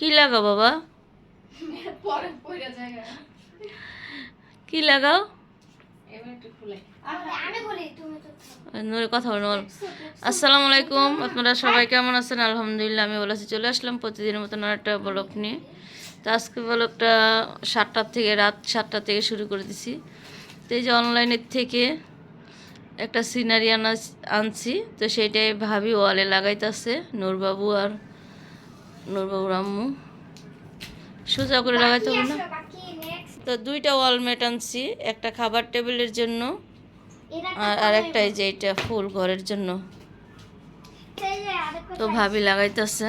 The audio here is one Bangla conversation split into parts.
কি লাগাও বাবা? পরে পরে কি লাগাও? কথা বলো বলো। আসসালামু আলাইকুম আপনারা সবাই কেমন আছেন? আলহামদুলিল্লাহ আমি বলেছি চলে আসলাম প্রতিদিনের মতন আর একটা ব্লগ নিয়ে। তো আজকে ব্লগটা সাতটার থেকে রাত সাতটা থেকে শুরু করে দিছি। তো এই যে অনলাইনের থেকে একটা সিনারি আনা আনছি। তো সেইটাই ভাবি ওয়ালে লাগাইতেছে নূরবাবু আর নূরবাবুর আম্মু সোজা করে লাগাইতে হবে না? তো দুইটা ওয়ালমেট আনছি, একটা খাবার টেবিলের জন্য, আর একটা এই যে এটা ফুল ঘরের জন্য। তো ভাবি লাগাইতেছে।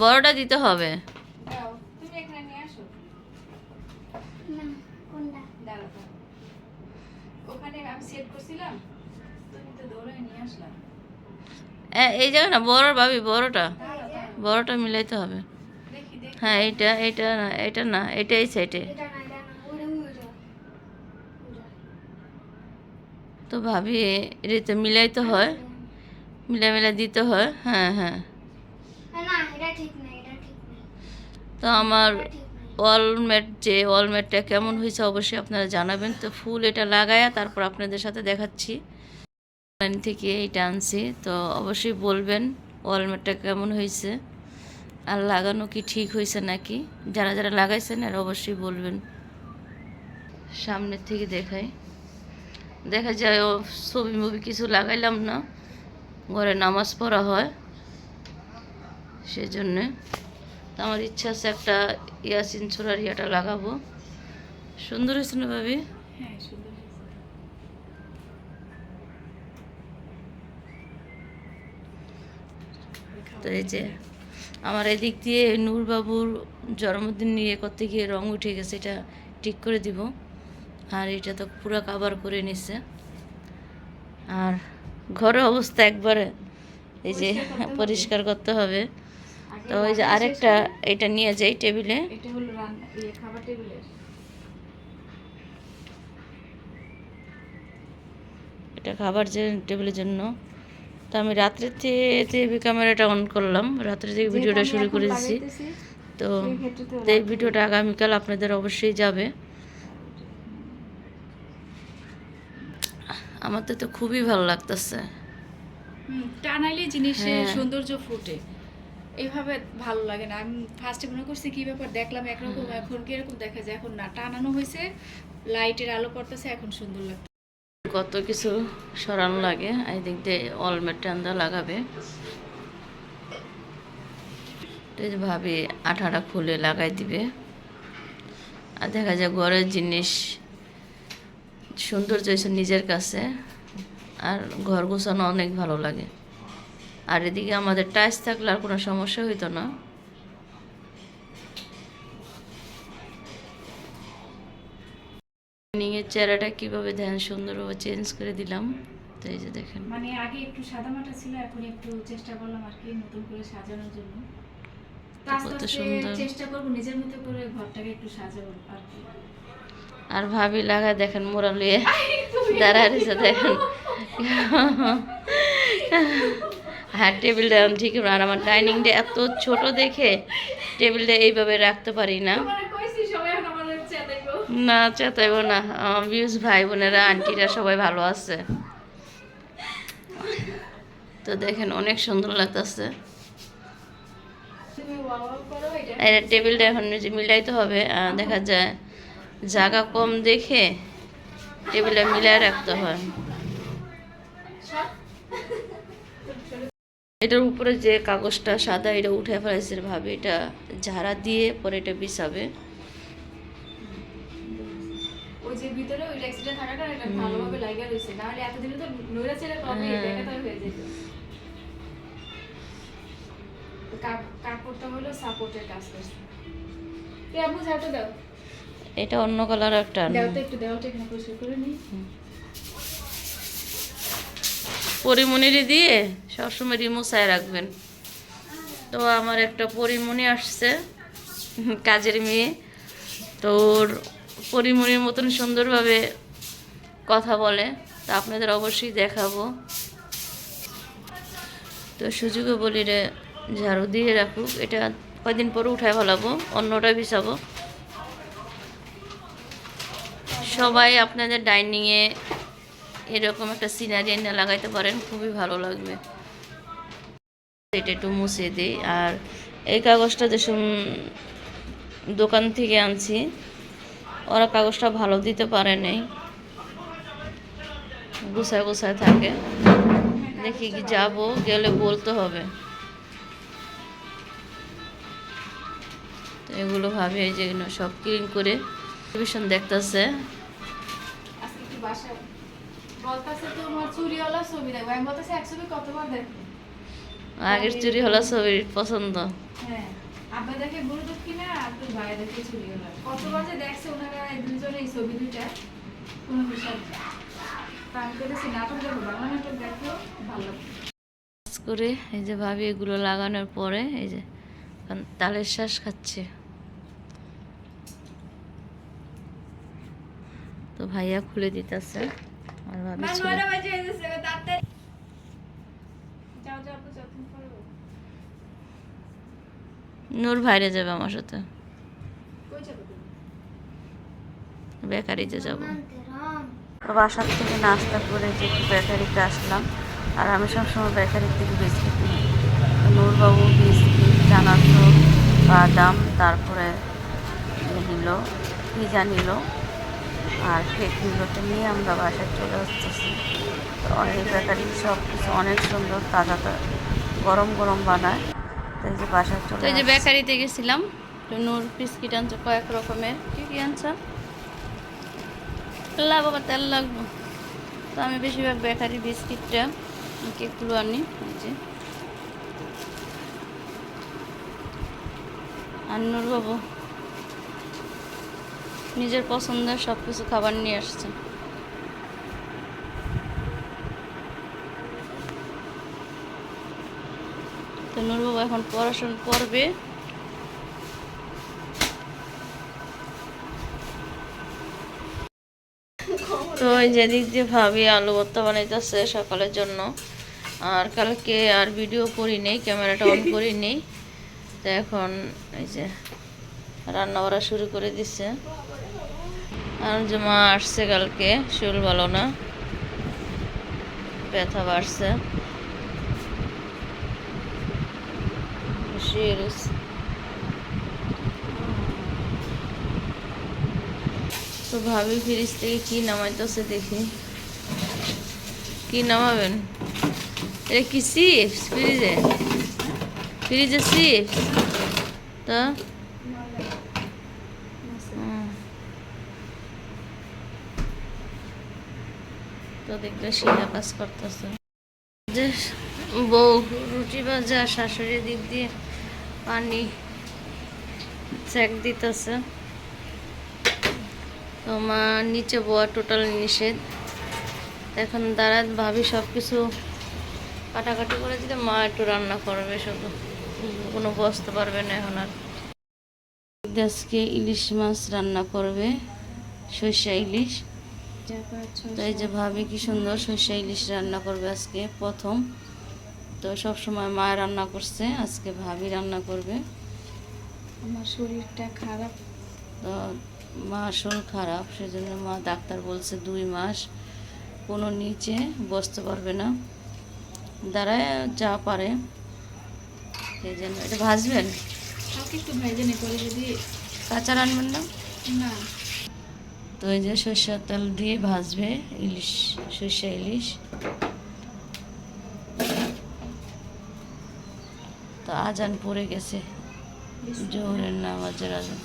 বড়টা দিতে হবে। ওখানে আমি সেট করছিলাম, তুমি তো দৌড়ে নিয়ে আসলাম এই জায়গা না, বড় ভাবি, বড়টা। বড়টা মিলাইতে হবে। হ্যাঁ এইটা এইটা না এটা না এটা এই সাইডে তো ভাবি এটা মিলাইতে হয়। মিলা মিলা দিতে হয়। হ্যাঁ হ্যাঁ। তো আমার ওয়ালমেট যে ওয়ালমেটটা কেমন হয়েছে অবশ্যই আপনারা জানাবেন। তো ফুল এটা লাগায়া তারপর আপনাদের সাথে দেখাচ্ছি। অনলাইন থেকে এইটা আনছি। তো অবশ্যই বলবেন ওয়ালমেটটা কেমন হয়েছে? আর লাগানো কি ঠিক হয়েছে নাকি? যারা যারা লাগাইছেন আর অবশ্যই বলবেন। সামনের থেকে দেখাই। দেখা যায় ছবি মুভি কিছু লাগাইলাম না। ঘরে নামাজ পড়া হয়। সেজন্যে। আমার ইচ্ছা আছে একটা ইয়াসিন ছোড়ার ইয়াটা লাগাবো। সুন্দর হয়েছে না ভাবি? হ্যাঁ সুন্দর তো এই যে আমার এদিক দিয়ে নূরবাবুর জন্মদিন নিয়ে করতে গিয়ে রং উঠে গেছে এটা ঠিক করে দিব। আর এটা তো পুরো কাবার করে নিছে। আর ঘরের অবস্থা একবারে এই যে পরিষ্কার করতে হবে। তো ওই যে আরেকটা এটা নিয়ে যাই টেবিলে। এটা খাবার যে টেবিলের জন্য। তো আমি রাত্রের থেকে ক্যামেরাটা অন করলাম রাত্রে থেকে ভিডিওটা শুরু করেছি তো এই ভিডিওটা আগামীকাল আপনাদের অবশ্যই যাবে। আমার তো খুবই ভালো লাগতেছে। টানাইলে জিনিসের হ্যাঁ। সৌন্দর্য ফুটে। এইভাবে ভালো লাগে না। আমি ফার্স্টে মনে করছি কি ব্যাপার দেখলাম একরকম এখন কীরকম দেখা যায়? এখন না টানানো হয়েছে লাইটের আলো পড়তেছে এখন সুন্দর লাগছে কত কিছু সরানো লাগে। এই দিক দিয়ে অলমেট টান্দা লাগাবে। ভাবি আঠাটা খুলে লাগাই দিবে। আর দেখা যায় ঘরের জিনিস সৌন্দর্য হয়েছে নিজের কাছে। আর ঘর গোছানো অনেক ভালো লাগে। আর এদিকে আমাদের টাইস থাকলে আর কোনো সমস্যা হইতো না। ডাইনিংয়ের চেহারাটা কীভাবে ধ্যান সুন্দরভাবে চেঞ্জ করে দিলাম তো এই যে দেখেন। মানে আগে একটু সাদা মাটা ছিল এখন একটু চেষ্টা করলাম আর কি নতুন করে সাজানোর জন্য। কত সুন্দর। চেষ্টা করব নিজের মতো করে ঘরটাকে একটু সাজাবো আর কি। আর ভাবি লাগা দেখেন মোরা লিয়ে দাঁড়া রয়েছে দেখেন। হ্যাঁ টেবিলটা ঠিক আর আমার ডাইনিংটা এত ছোট দেখে টেবিলটা এইভাবে রাখতে পারি না তোমার কইছি সবাই এখন আমার চেতাইবো না, চেতাইব না। বিউস ভাই বোনেরা, আন্টিরা সবাই ভালো আছে। তো দেখেন, অনেক সুন্দর লাগতেছে। এটা টেবিলটা এখন মিলাইতে হবে দেখা যায়, জায়গা কম দেখে টেবিলটা মিলাই রাখতে হয়। এটার উপরে যে কাগজটা সাদা, এটা উঠে ফেলাইছে ভাবে, এটা ঝাড়া দিয়ে পরে এটা বিছাবে। যে ভিতরে ওই ট্যাক্সিটা থাকার কারণে এটা ভালোভাবে লাগা রয়েছে। না এতদিনে তো নইরা ছেড়ে কবে হ্যাঁ। হয়ে যেত কাপড়টা হলো সাপোর্টের কাজ করছে। ঝাড়টা দাও। এটা অন্য কালার একটা। দাও তো একটু এখানে পরিষ্কার করে নিই পরিমণিরে দিয়ে সবসময় রিমোসায় রাখবেন। তো আমার একটা পরিমণি আসছে কাজের মেয়ে। তো ওর পরিমণির মতন সুন্দরভাবে কথা বলে, তা আপনাদের অবশ্যই দেখাবো। তো সুযোগে বলি রে, ঝাড়ু দিয়ে রাখুক, এটা কয়দিন পরে উঠায় ফেলাবো অন্যটা বিছাবো। সবাই আপনাদের ডাইনিংয়ে এরকম একটা সিনারি এনে লাগাইতে পারেন, খুবই ভালো লাগবে। এটা একটু মুছে দিই, আর এই কাগজটা যে দোকান থেকে আনছি ওরা কাগজটা ভালো দিতে পারে নাই। গুছায় গুছায় থাকে। দেখি কি যাব গেলে বলতে হবে। তো এগুলো ভাবি এই যে সব ক্লিন করে টেলিভিশন দেখতেছে। ছবি ছবি আগের চুরি হলো ছবির পছন্দ। হ্যাঁ। আব্বা দেখে কিনা আর তোর ভাই দেখে কতবার যে দেখছে ওনারা এই দুজনে এই ছবি দুইটা কোনো বিষয়। তা আমি করেছি নাটক দেখো বাংলা নাটক দেখো ভালো। করে এই যে ভাবি এগুলো লাগানোর পরে এই যে তালের শ্বাস খাচ্ছে তো ভাইয়া খুলে দিতেছে আর ভাবি। যাও যাও। নূর ভাইরে যাবে আমার সাথে। কই যাবে তুমি? বেকারিতে যাব। বাসার থেকে নাস্তা করে যে বেকারিতে আসলাম। আর আমি সবসময় বেকারি থেকে বিস্কিট নিই নূরবাবু বিস্কিট চানাচুর বাদাম তারপরে নিল পিজা নিল। আর কেক নিল তো নিয়ে আমরা বাসায় চলে আসতেছি। তো অনেক বেকারি সব কিছু অনেক সুন্দর তাজা তা- গরম গরম বানায়। তো এই যে বাসায় চলে এই যে বেকারিতে গেছিলাম তো নূর বিস্কিট আনছে কয়েক রকমের। কি কি আনছে? তেল বাবা তেল লাগবে। তো আমি বেশিরভাগ বেকারি বিস্কিটটা কেকগুলো আনি এই যে। আর নূর বাবু নিজের পছন্দের সব কিছু খাবার নিয়ে আসছে। তো নূর বাবু এখন পড়াশোনা করবে। তো যেদিক দিয়ে ভাবি আলু ভর্তা বানাইতেছে সকালের জন্য। আর কালকে আর ভিডিও করি নেই ক্যামেরাটা অন করি নেই। তো এখন এই যে রান্না করা শুরু করে দিচ্ছে আর যে মা আসছে কালকে, শরীর ভালো না। ব্যথা বাড়ছে। শুয়ে তো ভাবি ফ্রিজ থেকে কি নামাইতেছে দেখি। কি নামাবেন? এটা কি চিপস ফ্রিজে? ফ্রিজে চিপস? তো? তো দেখলে শিলা কাজ করতেছে। যে বউ রুটি ভাজা শাশুড়ি দিক দিয়ে পানি চেক দিতেছে। তো মা নিচে বয়া টোটাল নিষেধ। এখন দাঁড়া ভাবি সব কিছু কাটাকাটি করে দিলে মা একটু রান্না করবে শুধু। কোনো বসতে পারবে না এখন আর। আজকে ইলিশ মাছ রান্না করবে সর্ষা ইলিশ। তো এই যে ভাবি কি সুন্দর সর্ষা ইলিশ রান্না করবে আজকে প্রথম। তো সব সময় মা রান্না করছে আজকে ভাবি রান্না করবে। আমার শরীরটা খারাপ। তো মা শরীর খারাপ সেজন্য মা ডাক্তার বলছে দুই মাস কোনো নিচে বসতে পারবে না। দাঁড়ায় যা পারে। সেই জন্য এটা ভাজবেন? একটু ভেজে নে পরে যদি কাঁচা রানবেন না? না। তো এই যে সর্ষের তেল দিয়ে ভাজবে ইলিশ সর্ষে ইলিশ। তো আজান পড়ে গেছে। জোহরের নামাজের আজান।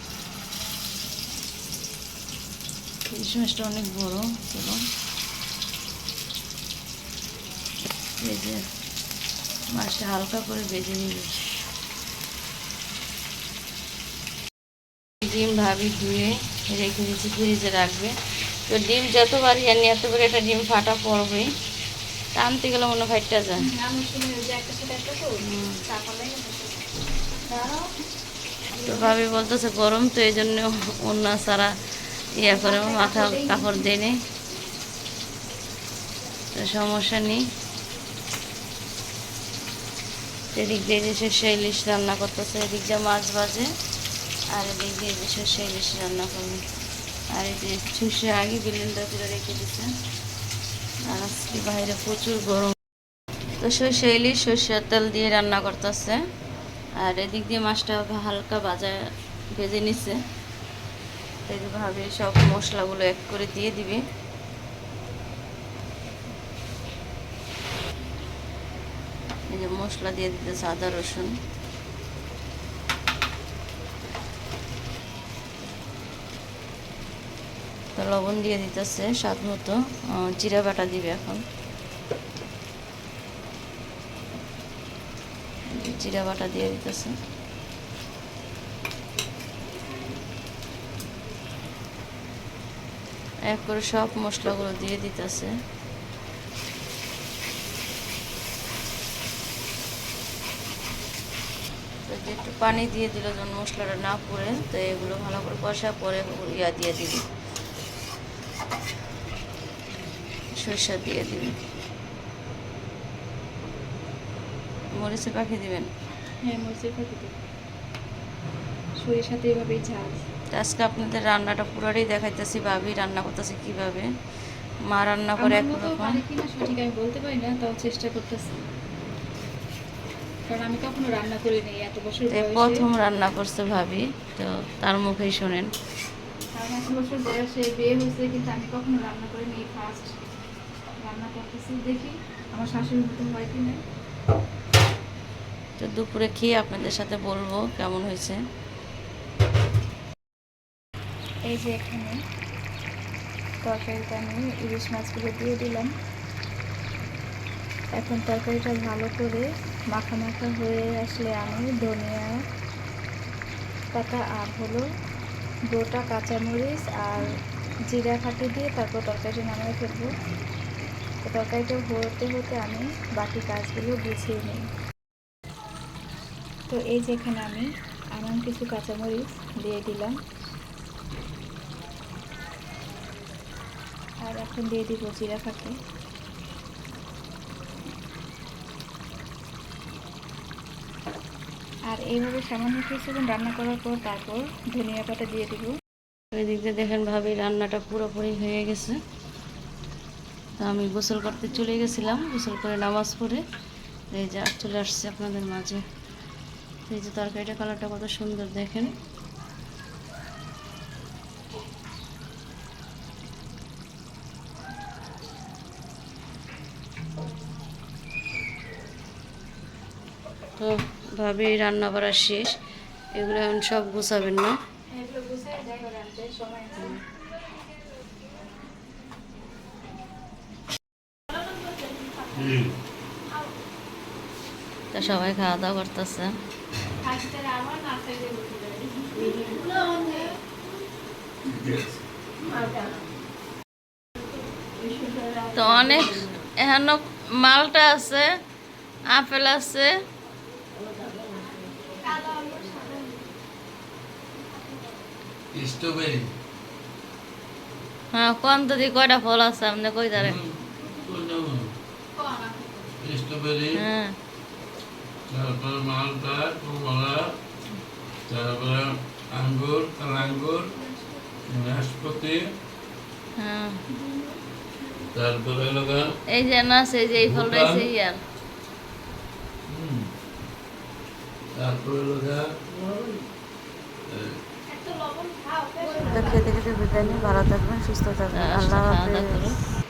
মাছটা অনেক বড়, এবং যে মাছটা হালকা করে ভেজে নিবে ডিম ভাবি ধুয়ে রেখে দিয়েছি, ফ্রিজে রাখবে। তো ডিম যতবার জানি এতবার একটা ডিম ফাটা পড়বেই। টানতে গেলে মনে ফাইটটা যায়। যে তো। ভাবি বলতেছে গরম তো এই জন্য অন্য সারা ইয়া করে মাথা কাপড় দিয়ে নেই তো সমস্যা নেই। এদিক দিয়ে যে সর্ষে ইলিশ রান্না করতেছে এদিক দিয়ে মাছ ভাজে আর এদিক দিয়ে যে সর্ষে ইলিশ রান্না করবে। আর এই যে সর্ষে আগে বিলিন্ডার করে রেখে দিচ্ছে আর বাইরে প্রচুর গরম। তো সর্ষে ইলিশ সর্ষের তেল দিয়ে রান্না করতেছে। আর এদিক দিয়ে মাছটা হালকা ভাজা ভেজে নিচ্ছে এইভাবে সব মশলাগুলো এক করে দিয়ে দিবে। এই যে মশলা দিয়ে দিতেছে আদা, রসুন। তো লবণ দিয়ে দিতেছে, স্বাদ মতো। জিরা বাটা দিবে এখন। জিরা বাটা দিয়ে দিতেছে। এক করে সব মশলাগুলো দিয়ে দিতেছে। একটু পানি দিয়ে দিল যখন মশলাটা না পড়ে, তো এগুলো ভালো করে কষা, পরে ইয়া দিয়ে দিবি। সরিষা দিয়ে দিবি মরিচের পাখি দিবেন? হ্যাঁ মরিচের পাখি দেবো। সরিষাতে এভাবেই ঝাল। আজকে আপনাদের রান্নাটা পুরোটাই দেখাইতেছি ভাবি রান্না করতেছে কীভাবে? মা রান্না করে একরকম সঠিক আমি বলতে পারি না তাও চেষ্টা করতেছি। কারণ আমি কখনো রান্না করি নাই এত বছর প্রথম রান্না করছে ভাবি তো তার মুখেই শোনেন। কারণ এত বছর বয়সে বিয়ে হয়েছে কিন্তু আমি কখনো রান্না করিনি ফার্স্ট রান্না করতেছি দেখি। আমার শাশুড়ির মতো হয় কি না তো দুপুরে খেয়ে আপনাদের সাথে বলব? কেমন হয়েছে? এই যে এখানে তরকারিটা আমি ইলিশ মাছগুলো দিয়ে দিলাম। এখন তরকারিটা ভালো করে মাখা মাখা হয়ে আসলে আমি ধনিয়া পাতা আর হলো গোটা কাঁচামরিচ আর জিরা ফাটি দিয়ে তারপর তরকারিটা নামিয়ে ফেলব। তরকারিটা হতে হতে আমি বাকি কাজগুলো গুছিয়ে নিই। তো এই যে এখানে আমি এমন কিছু কাঁচামরিচ দিয়ে দিলাম। আর এখন দিয়ে দিব জিরা ফাঁকি। আর এইভাবে সামান্য কিছুক্ষণ রান্না করার পর তারপর ধনিয়া পাতা দিয়ে দিব। ওই দিক দিয়ে দেখেন ভাবি রান্নাটা পুরোপুরি হয়ে গেছে। তো আমি গোসল করতে চলে গেছিলাম, গোসল করে নামাজ পড়ে। এই যে চলে আসছে আপনাদের মাঝে। এই যে তরকারিটা কালারটা কত সুন্দর দেখেন। তো ভাবি রান্না করা শেষ। এগুলো এখন সব গুছাবেন না তো সবাই খাওয়া দাওয়া করতেছে। তো অনেক এখনও মালটা আছে আপেল আছে। স্ট্রবেরি। হ্যাঁ কোন দিদি কয়টা ফল আছে আপনি কই দাঁড়ে স্ট্রবেরি। হ্যাঁ। তারপরে মালটা কমলা তারপরে আঙ্গুর কালা আঙ্গুর নাশপাতি হ্যাঁ। তারপরে লগা এই যে না এই যে এই ফলটা। আছে ইয়ার। তারপরে লগা খেতে খেতে বিদায় নিয়ে ভালো থাকবেন সুস্থ থাকবেন। আল্লাহ হাফেজ।